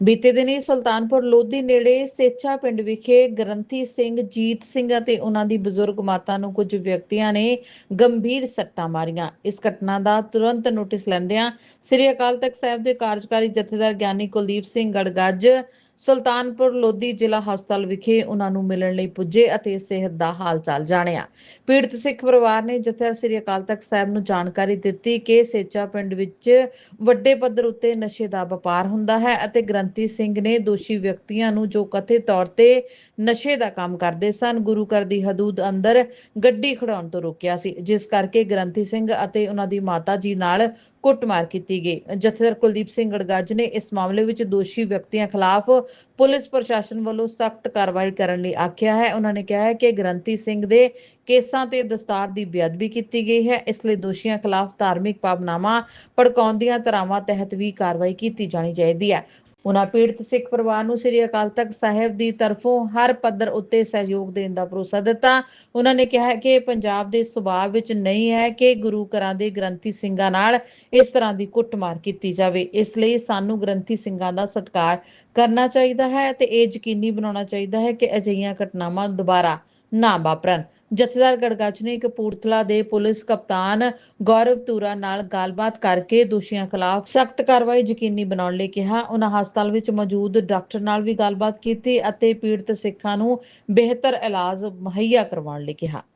ਬੀਤੇ ਦਿਨੀ ਸੁਲਤਾਨਪੁਰ ਲੋਧੀ ਨੇੜੇ ਸੇਚਾ ਪਿੰਡ ਵਿਖੇ ਗ੍ਰੰਥੀ ਸਿੰਘ, ਜੀਤ ਸਿੰਘ ਅਤੇ ਉਹਨਾਂ ਦੀ ਬਜ਼ੁਰਗ ਮਾਤਾ ਨੂੰ ਕੁਝ ਵਿਅਕਤੀਆਂ ਨੇ ਗੰਭੀਰ ਸੱਟਾਂ ਮਾਰੀਆਂ। ਇਸ ਘਟਨਾ ਦਾ ਤੁਰੰਤ ਨੋਟਿਸ ਲੈਂਦਿਆਂ ਸ੍ਰੀ ਅਕਾਲ ਤਖਤ ਸਾਹਿਬ ਦੇ ਕਾਰਜਕਾਰੀ ਜਥੇਦਾਰ ਗਿਆਨੀ ਕੁਲਦੀਪ ਸਿੰਘ ਗੜਗੱਜ ਸੁਲਤਾਨਪੁਰ ਲੋਧੀ ਜ਼ਿਲ੍ਹਾ ਹਸਪਤਾਲ ਵਿਖੇ ਉਹਨਾਂ ਨੂੰ ਮਿਲਣ ਲਈ ਪੁੱਜੇ ਅਤੇ ਸਿਹਤ ਦਾ ਹਾਲ ਚਾਲ ਜਾਣਿਆ। ਪੀੜਤ ਸਿੱਖ ਪਰਿਵਾਰ ਨੇ ਜਥੇਦਾਰ ਸ੍ਰੀ ਅਕਾਲ ਤਖਤ ਸਾਹਿਬ ਨੂੰ ਜਾਣਕਾਰੀ ਦਿੱਤੀ ਕਿ ਸੇਚਾ ਪਿੰਡ ਵਿੱਚ ਵੱਡੇ ਪੱਧਰ ਉੱਤੇ ਨਸ਼ੇ ਦਾ ਵਪਾਰ ਹੁੰਦਾ ਹੈ ਅਤੇ ਗ੍ਰੰਥੀ ਸਿੰਘ ਨੇ ਦੋਸ਼ੀ ਵਿਅਕਤੀਆਂ ਨੂੰ ਜੋ ਕਥਿਤ ਤੌਰ ਤੇ ਨਸ਼ੇ ਦਾ ਕੰਮ ਕਰਦੇ ਸਨ, ਗੁਰੂ ਘਰ ਦੀ ਹਦੂਦ ਅੰਦਰ ਗੱਡੀ ਖੜਾਉਣ ਤੋਂ ਰੋਕਿਆ ਸੀ, ਜਿਸ ਕਰਕੇ ਗ੍ਰੰਥੀ ਸਿੰਘ ਅਤੇ ਉਹਨਾਂ ਦੀ ਮਾਤਾ ਜੀ ਨਾਲ ਕੁੱਟਮਾਰ ਕੀਤੀ ਗਈ। ਜਥੇਦਾਰ ਕੁਲਦੀਪ ਸਿੰਘ ਗੜਗੱਜ ਨੇ ਇਸ ਮਾਮਲੇ ਵਿੱਚ ਦੋਸ਼ੀ ਵਿਅਕਤੀਆਂ ਖਿਲਾਫ ਪੁਲਿਸ ਪ੍ਰਸ਼ਾਸਨ ਵੱਲੋਂ ਸਖਤ ਕਾਰਵਾਈ ਕਰਨ ਲਈ ਆਖਿਆ ਹੈ। ਉਹਨਾਂ ਨੇ ਕਿਹਾ ਹੈ ਕਿ ਗ੍ਰੰਥੀ ਸਿੰਘ ਦੇ ਕੇਸਾਂ ਤੇ ਦਸਤਾਰ ਦੀ ਬੇਅਦਬੀ ਕੀਤੀ ਗਈ ਹੈ। ਇਸ ਲਈ ਦੋਸ਼ੀਆਂ ਖਿਲਾਫ ਧਾਰਮਿਕ ਭਾਵਨਾਵਾਂ ਭੜਕਾਉਣ ਦੀਆਂ ਧਾਰਾਵਾਂ ਤਹਿਤ ਵੀ ਕਾਰਵਾਈ ਕੀਤੀ ਜਾਣੀ ਚਾਹੀਦੀ ਹੈ। ਉਹਨਾਂ ਪੀੜਤ ਸਿੱਖ ਪਰਿਵਾਰ ਨੂੰ ਸ੍ਰੀ ਅਕਾਲ ਤਖਤ ਸਾਹਿਬ ਦੀ ਤਰਫੋਂ ਹਰ ਪੱਧਰ ਉੱਤੇ ਸਹਿਯੋਗ ਦੇਣ ਦਾ ਭਰੋਸਾ ਦਿੱਤਾ। ਉਹਨਾਂ ਨੇ ਕਿਹਾ ਕਿ ਪੰਜਾਬ ਦੇ ਸੁਭਾਅ ਵਿੱਚ ਨਹੀਂ ਹੈ ਕਿ ਗੁਰੂ ਘਰਾਂ ਦੇ ਗ੍ਰੰਥੀ ਸਿੰਘਾਂ ਨਾਲ ਇਸ ਤਰ੍ਹਾਂ ਦੀ ਕੁੱਟਮਾਰ ਕੀਤੀ ਜਾਵੇ। ਇਸ ਲਈ ਸਾਨੂੰ ਗ੍ਰੰਥੀ ਸਿੰਘਾਂ ਦਾ ਸਤਿਕਾਰ ਕਰਨਾ ਚਾਹੀਦਾ ਹੈ ਤੇ ਇਹ ਯਕੀਨੀ ਬਣਾਉਣਾ ਚਾਹੀਦਾ ਹੈ ਕਿ ਅਜਿਹੀਆਂ ਘਟਨਾਵਾਂ ਦੁਬਾਰਾ ਨਾ ਵਾਪਰਨ। ਜਥੇਦਾਰ ਗੜਗੱਜ ਨੇ ਕਪੂਰਥਲਾ ਦੇ ਪੁਲਿਸ ਕਪਤਾਨ ਗੌਰਵ ਤੂਰਾ ਨਾਲ ਗੱਲਬਾਤ ਕਰਕੇ ਦੋਸ਼ੀਆਂ ਖਿਲਾਫ ਸਖਤ ਕਾਰਵਾਈ ਯਕੀਨੀ ਬਣਾਉਣ ਲਈ ਕਿਹਾ। ਉਹਨਾਂ ਹਸਪਤਾਲ ਵਿੱਚ ਮੌਜੂਦ ਡਾਕਟਰ ਨਾਲ ਵੀ ਗੱਲਬਾਤ ਕੀਤੀ ਅਤੇ ਪੀੜਤ ਸਿੱਖਾਂ ਨੂੰ ਬਿਹਤਰ ਇਲਾਜ ਮੁਹੱਈਆ ਕਰਵਾਉਣ ਲਈ ਕਿਹਾ।